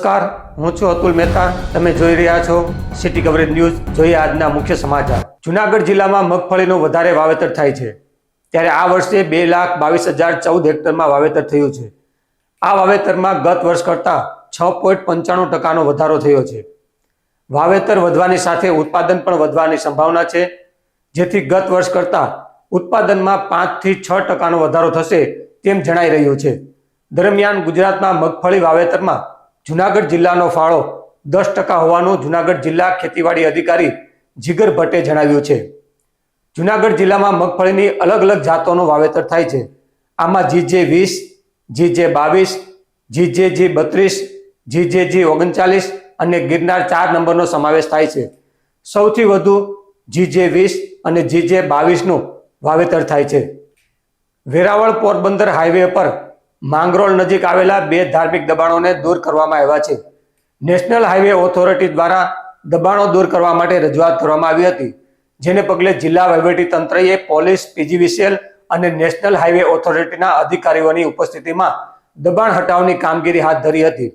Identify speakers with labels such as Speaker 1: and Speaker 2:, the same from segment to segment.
Speaker 1: નમસ્કાર, હું છું અતુલ મહેતા. તમે જોઈ રહ્યા છો સિટી કવરેજ ન્યૂઝ. જોઈએ આજના મુખ્ય સમાચાર. જુનાગઢ જિલ્લામાં મગફળીનું વધારે વાવેતર થાય છે. ત્યારે આ વર્ષે બે લાખ બાવીસ હજાર ચૌદ હેક્ટરમાં વાવેતર થયું છે. આ વાવેતરમાં ગત વર્ષ કરતાં છ પોઈન્ટ પંચાણું ટકાનો વધારો થયો છે. વાવેતર વધવાની સાથે ઉત્પાદન પણ વધવાની સંભાવના છે. જેથી ગત વર્ષ કરતાં ઉત્પાદનમાં પાંચથી છ ટકાનો વધારો થશે તેમ જણાઈ રહ્યું છે. દરમિયાન ગુજરાતમાં મગફળી વાવેતરમાં જુનાગઢ જિલ્લાનો ફાળો દસ ટકા હોવાનું જુનાગઢ જિલ્લા ખેતીવાડી અધિકારી જીગર ભટ્ટે જણાવ્યું છે. જુનાગઢ જિલ્લામાં મગફળીની અલગ અલગ જાતોનું વાવેતર થાય છે. આમાં જીજે વીસ, જીજે બાવીસ, જીજે જી બત્રીસ, જીજે જી ઓગણચાલીસ અને ગિરનાર ચાર નંબરનો સમાવેશ થાય છે. સૌથી વધુ જીજે વીસ અને જીજે બાવીસનું વાવેતર થાય છે. વેરાવળ પોરબંદર હાઈવે પર માંગરોળ નજીક આવેલા બે ધાર્મિક દબાણોને દૂર કરવામાં આવ્યા છે. નેશનલ હાઈવે ઓથોરિટી દ્વારા દબાણો દૂર કરવા માટે રજૂઆત કરવામાં આવી હતી, જેને પગલે જિલ્લા વહીવટી તંત્રએ પોલીસ, પીજીવીસીએલ અને નેશનલ હાઈવે ઓથોરિટીના અધિકારીઓની ઉપસ્થિતિમાં દબાણ હટાવની કામગીરી હાથ ધરી હતી.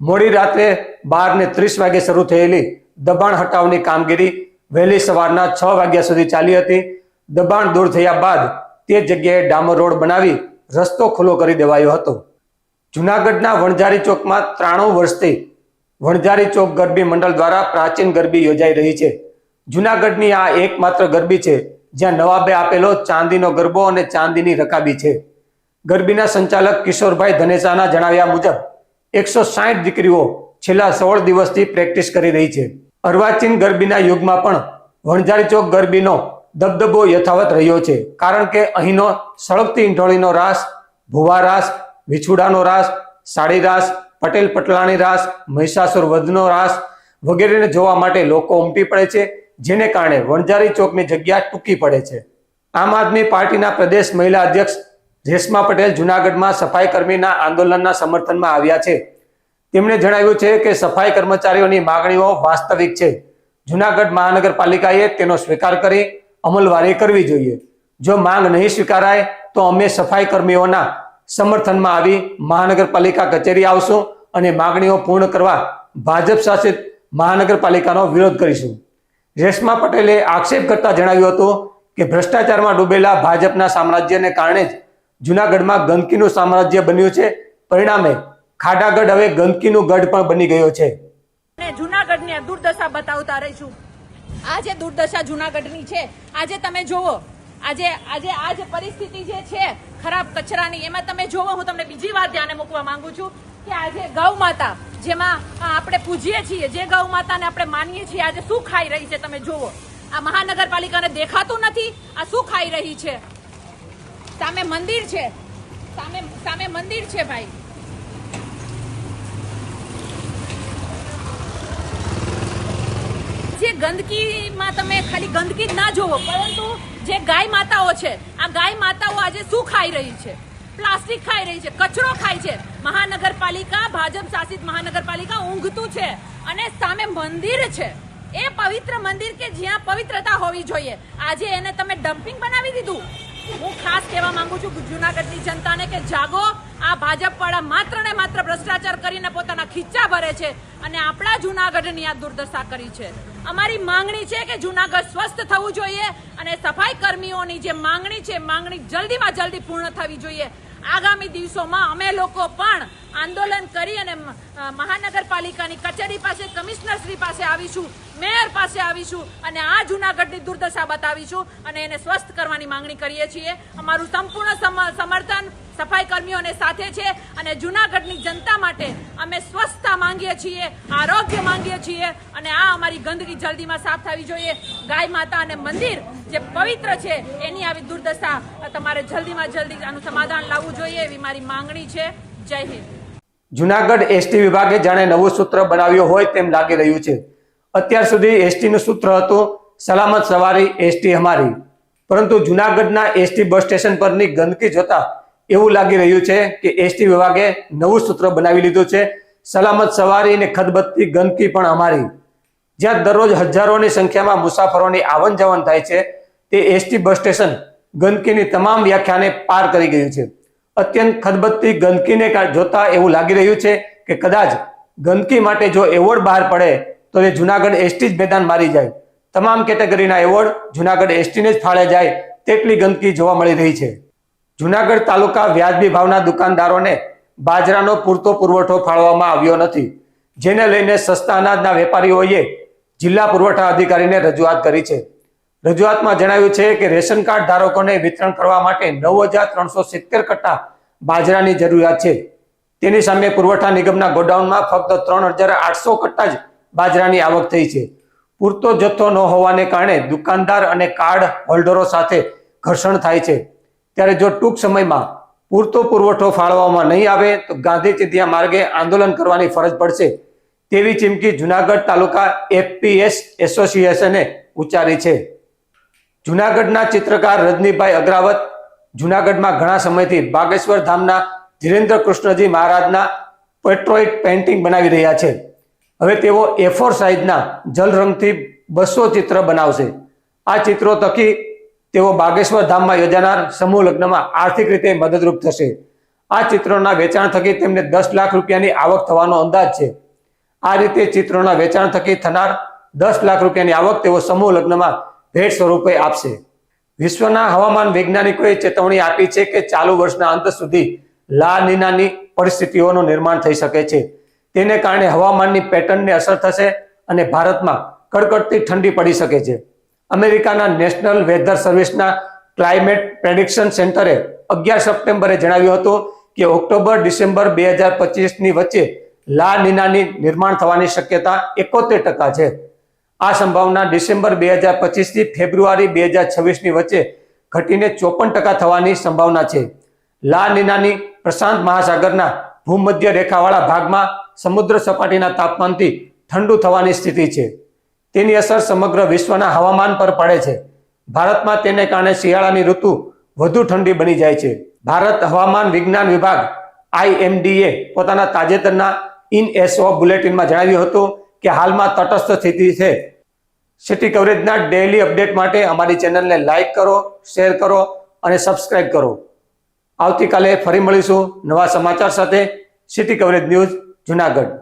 Speaker 1: મોડી રાત્રે બાર ને ત્રીસ વાગે શરૂ થયેલી દબાણ હટાવની કામગીરી વહેલી સવારના છ વાગ્યા સુધી ચાલી હતી. દબાણ દૂર થયા બાદ તે જગ્યાએ ડામર રોડ બનાવી રસ્તો ખુલ્લો કરી દેવાયો હતો. જુનાગઢના વણઝારી ચોકમાં ત્રાણું વર્ષથી વણઝારી ચોક ગરબી મંડળ દ્વારા પ્રાચીન ગરબી યોજાઈ રહી છે. જુનાગઢની આ એકમાત્ર ગરબી છે, જ્યાં નવાબે આપેલો ચાંદીનો ગરબો અને ચાંદીની રકાબી છે. ગરબીના સંચાલક કિશોરભાઈ ધનેસાના જણાવ્યા મુજબ, એકસો સાઠ દીકરીઓ છેલ્લા સોળ દિવસથી પ્રેક્ટિસ કરી રહી છે. અર્વાચીન ગરબીના યુગમાં પણ વણઝારી ચોક ગરબીનો દબદબો યથાવત રહ્યો છે. કારણ કે અહીંનો સળગતી ઈંઢોળીનો રાસ, ભુવા રાસ, વિછુડાનો રાસ, સાડી રાસ, પટેલ પટલાણી રાસ, મહિષાસુર વધનો રાસ વગેરેને જોવા માટે લોકો ઉમટી પડે છે, જેને કારણે વણઝારી ચોકની જગ્યા ટૂંકી પડે છે. આમ આદમી પાર્ટીના પ્રદેશ મહિલા અધ્યક્ષ રેશમા પટેલ જુનાગઢમાં સફાઈ કર્મીના આંદોલનના સમર્થનમાં આવ્યા છે. તેમણે જણાવ્યું છે કે સફાઈ કર્મચારીઓની માગણીઓ વાસ્તવિક છે. જુનાગઢ મહાનગરપાલિકાએ તેનો સ્વીકાર કરી અમલવારી કરવી જોઈએ. જો માંગ નહીં સ્વીકારાય, તો અમે સફાઈ કર્મીઓના સમર્થનમાં આવી મહાનગરપાલિકા કચેરી આવશું અને માગણીઓ પૂર્ણ કરવા ભાજપ શાસિત મહાનગરપાલિકાનો વિરોધ કરીશું. રેશમા પટેલે આક્ષેપ કરતા જણાવ્યું હતું કે ભ્રષ્ટાચારમાં ડૂબેલા ભાજપના સામ્રાજ્યને કારણે જ જુનાગઢમાં ગંદકીનું સામ્રાજ્ય બન્યું છે. પરિણામે ખાડાગઢ હવે ગંદકીનું ગઢ પણ બની ગયો છે.
Speaker 2: જુનાગઢની દુર્દશા બતાવતા રહીશું. આ જે દુર્દશા જુનાગઢની છે. આજે તમે જોવો આજે આજે આ જે પરિસ્થિતિ જે છે, ખરાબ કચરાની, એમાં તમે જોવો હું તમને બીજી વાત ધ્યાને મૂકવા માંગુ છું કે આજે ગૌ માતા, જેમાં આપણે પૂજીએ છીએ, જે ગૌ માતાને આપણે માનીએ છીએ, આજે શું ખાઈ રહી છે તમે જોવો આ મહાનગરપાલિકાને દેખાતું નથી, આ શું ખાઈ રહી છે? સામે મંદિર છે. સામે સામે મંદિર છે ભાઈ. ગંદકીમાં તમે ખાલી ગંદકી જ ના જોવો, પરંતુ જે ગાય માતાઓ છે, આ ગાય માતાઓ આજે શું ખાઈ રહી છે? પ્લાસ્ટિક ખાઈ રહી છે, કચરો ખાય છે. મહાનગરપાલિકા, ભાજપ શાસિત મહાનગરપાલિકા ઊંઘતું છે અને સામે મંદિર છે. એ પવિત્ર મંદિર કે જ્યાં પવિત્રતા હોવી જોઈએ? આજે એને તમે ડમ્પિંગ બનાવી દીધું? હું ખાસ કહેવા માંગુ છું જુનાગઢની જનતાને કે જાગો, આ ભાજપ વાળા માત્ર ને માત્ર ભ્રષ્ટાચાર કરીને પોતાના ખીચ્ચા ભરે છે અને આપણા જુનાગઢની આ દુર્દશા કરી છે. અમારી માંગણી છે કે જુનાગઢ સ્વસ્થ થવું જોઈએ અને સફાઈ કર્મીઓની જે માંગણી છે, માંગણી જલ્દીમાં જલ્દી પૂર્ણ થવી જોઈએ. આગામી દિવસોમાં અમે લોકો પણ આંદોલન કરી અને મહાનગરપાલિકાની કચેરી પાસે કમિશનરશ્રી પાસે આવીશું, મેયર પાસે આવીશું અને આ જુનાગઢની દુર્દશા બતાવીશું અને એને સ્વસ્થ કરવાની માંગણી કરીએ છીએ. અમારું સંપૂર્ણ સમ- સમર્થન સફાઈ કર્મીઓને સાથે છે અને જુનાગઢની જનતા માટે અમે સ્વચ્છતા માંગીએ છીએ, આરોગ્ય માંગીએ છીએ અને આ અમારી ગંદકી જલ્દીમાં સાફ થવી જોઈએ. ગાય માતા અને મંદિર જે પવિત્ર છે, એની આવી દુર્દશા તમારે જલ્દીમાં જલ્દી આનું સમાધાન લાવવું જોઈએ એવી મારી માંગણી છે. જય હિન્દ.
Speaker 1: જુનાગઢ એસટી વિભાગે જાણે નવું સૂત્ર બનાવ્યું હોય તેમ લાગી રહ્યું છે. અત્યાર સુધી એસટીનું સૂત્ર હતું, સલામત સવારી એસટી અમારી. પરંતુ જુનાગઢના એસટી બસ સ્ટેશન પરની ગંદકી જોતા એવું લાગી રહ્યું છે કે એસટી વિભાગે નવું સૂત્ર બનાવી લીધું છે. સલામત સવારી અને ખદબત્તી ગંદકી પણ અમારી. જ્યાં દરરોજ હજારોની સંખ્યામાં મુસાફરોની આવન જાવન થાય છે, તે એસટી બસ સ્ટેશન ગંદકીની તમામ વ્યાખ્યાને પાર કરી ગયું છે. અત્યંત ખદબત્તી ગંદકીને જોતા એવું લાગી રહ્યું છે કે કદાચ ગંદકી માટે જો એવોર્ડ બહાર પડે, તો તે જુનાગઢ એસટી જ મેદાન મારી જાય. તમામ કેટેગરીના એવોર્ડ જુનાગઢ એસટીને જ ફાળે જાય, તેટલી ગંદકી જોવા મળી રહી છે. જુનાગઢ તાલુકા વ્યાજબી ભાવના દુકાનદારોને બાજરાનો પૂરતો પુરવઠો ફાળવવામાં આવ્યો નથી, જેને લઈને સસ્તા અનાજના વેપારીઓએ જિલ્લા પુરવઠા અધિકારીને રજૂઆત કરી છે. રજૂઆતમાં જણાવ્યું છે કે રેશન કાર્ડ ધારકોને વિતરણ કરવા માટે નવ હજાર ત્રણસો સિત્તેર કટ્ટા બાજરાની જરૂરિયાત છે. તેની સામે પુરવઠા નિગમના ગોડાઉનમાં ફક્ત ત્રણ હજાર આઠસો કટ્ટા જ બાજરાની આવક થઈ છે. પૂરતો જથ્થો ન હોવાને કારણે દુકાનદાર અને કાર્ડ હોલ્ડરો સાથે ઘર્ષણ થાય છે. ત્યારે જો ટૂંક સમયમાં પૂરતો પુરવઠો ફાળવવામાં નહીં આવે, તો ગાંધી ચિંધ્યા માર્ગે આંદોલન કરવાની ફરજ પડશે તેવી ચીમકી જુનાગઢ તાલુકા એફપીએસ એસોસિએશને ઉચ્ચારી છે. જુનાગઢના ચિત્રકાર રજનીભાઈ અગ્રાવત જુનાગઢમાં ઘણા સમયથી બાગેશ્વર ધામના ધીરેન્દ્ર કૃષ્ણજી મહારાજના પેટ્રોઇટ પેઇન્ટિંગ બનાવી રહ્યા છે. હવે તેઓ એફોર સાઇઝના જલ રંગથી બસો ચિત્ર બનાવશે. આ ચિત્રો થકી તેઓ બાગેશ્વર ધામમાં યોજાનાર સમૂહ લગ્નમાં આર્થિક રીતે મદદરૂપ થશે. આ ચિત્રોના વેચાણ થકી તેમને દસ લાખ રૂપિયાની આવક થવાનો અંદાજ છે. આ રીતે ચિત્રોના વેચાણ થકી થનાર દસ લાખ રૂપિયાની આવક તેઓ સમૂહ લગ્નમાં ભેટ સ્વરૂપે આપશે. વિશ્વના હવામાન વૈજ્ઞાનિકોએ ચેતવણી આપી છે કે ચાલુ વર્ષના અંત સુધી લા નીનાની પરિસ્થિતિઓનું નિર્માણ થઈ શકે છે. તેને કારણે હવામાનની પેટર્નને અસર થશે અને ભારતમાં કડકડતી ઠંડી પડી શકે છે. અમેરિકાના નેશનલ વેધર સર્વિસના ક્લાઇમેટ પ્રેડિક્શન સેન્ટરે અગિયાર સપ્ટેમ્બરે જણાવ્યું હતું કે ઓક્ટોબર, ડિસેમ્બર બે હજાર પચીસની વચ્ચે લા નીનાની નિર્માણ થવાની શક્યતા એકોતેર ટકા છે. આ સંભાવના ડિસેમ્બર બે હજાર પચીસથી ફેબ્રુઆરી બે હજાર છવ્વીસની વચ્ચે ઘટીને ચોપન ટકા થવાની સંભાવના છે. લા નીનાની પ્રશાંત મહાસાગરના ભૂમધ્ય રેખાવાળા ભાગમાં સમુદ્ર સપાટીના તાપમાનથી ઠંડુ થવાની સ્થિતિ છે. તેની અસર સમગ્ર વિશ્વના હવામાન પર પડે છે. ભારતમાં તેને કારણે શિયાળાની ઋતુ વધુ ઠંડી બની જાય છે. ભારત હવામાન વિજ્ઞાન વિભાગ આઈએમડીએ પોતાના તાજેતરના ઇન એસઓ બુલેટિનમાં જણાવ્યું હતું કે હાલમાં તટસ્થ સ્થિતિ છે. સિટી કવરેજના ડેઇલી અપડેટ માટે અમારી ચેનલને લાઇક કરો શેર કરો અને સબસ્ક્રાઇબ કરો. આવતીકાલે ફરી મળીશું નવા સમાચાર સાથે. City coverage news Junagadh.